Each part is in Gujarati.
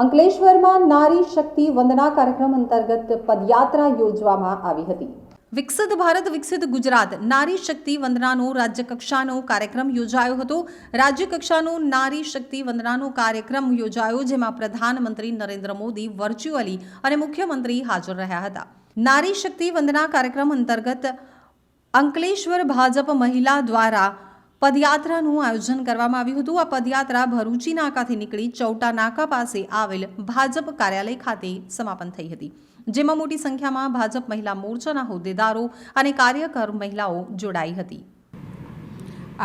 અંકલેશ્વરમાં નારી શક્તિ વંદના કાર્યક્રમ અંતર્ગત પદયાત્રા યોજવામાં આવી હતી. વિકસિત ભારત, વિકસિત ગુજરાત. નારી શક્તિ વંદનાનો રાજ્ય કક્ષાનો કાર્યક્રમ યોજાયો હતો. રાજ્ય કક્ષાનો નારી શક્તિ વંદનાનો કાર્યક્રમ યોજાયો, જેમાં પ્રધાનમંત્રી નરેન્દ્ર મોદી વર્ચ્યુઅલી અને મુખ્યમંત્રી હાજર રહ્યા હતા. નારી શક્તિ વંદના કાર્યક્રમ અંતર્ગત અંકલેશ્વર ભાજપ મહિલા દ્વારા પદયાત્રાનું આયોજન કરવામાં આવ્યું હતું. આ પદયાત્રા ભરૂચી નાકાથી નીકળી ચૌટા નાકા પાસે આવેલ ભાજપ કાર્યાલય ખાતે સમાપન થઈ હતી. જેમાં મોટી સંખ્યામાં ભાજપ મહિલા મોરચાના હોદ્દેદારો અને કાર્યકર મહિલાઓ જોડાઈ હતી.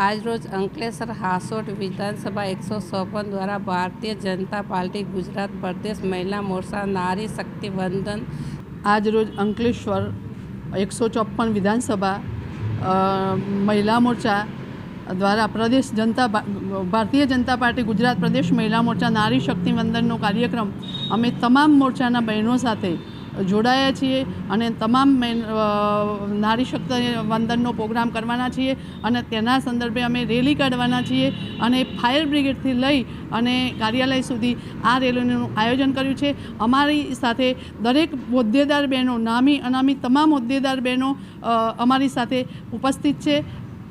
આજરોજ અંકલેશ્વર હાસોટ વિધાનસભા એકસો ચોપન દ્વારા ભારતીય જનતા પાર્ટી ગુજરાત પ્રદેશ મહિલા મોરચા નારી શક્તિ વંદન આજરોજ અંકલેશ્વર એકસો ચોપન વિધાનસભા મહિલા મોરચા દ્વારા પ્રદેશ જનતા ભારતીય જનતા પાર્ટી ગુજરાત પ્રદેશ મહિલા મોરચા નારી શક્તિ વંદનનો કાર્યક્રમ અમે તમામ મોરચાના બહેનો સાથે જોડાયા છીએ અને તમામ નારી શક્તિ વંદનનો પ્રોગ્રામ કરવાના છીએ અને તેના સંદર્ભે અમે રેલી કાઢવાના છીએ અને ફાયર બ્રિગેડથી લઈ અને કાર્યાલય સુધી આ રેલીનું આયોજન કર્યું છે. અમારી સાથે દરેક હોદ્દેદાર બહેનો નામી અનામી તમામ હોદ્દેદાર બહેનો અમારી સાથે ઉપસ્થિત છે.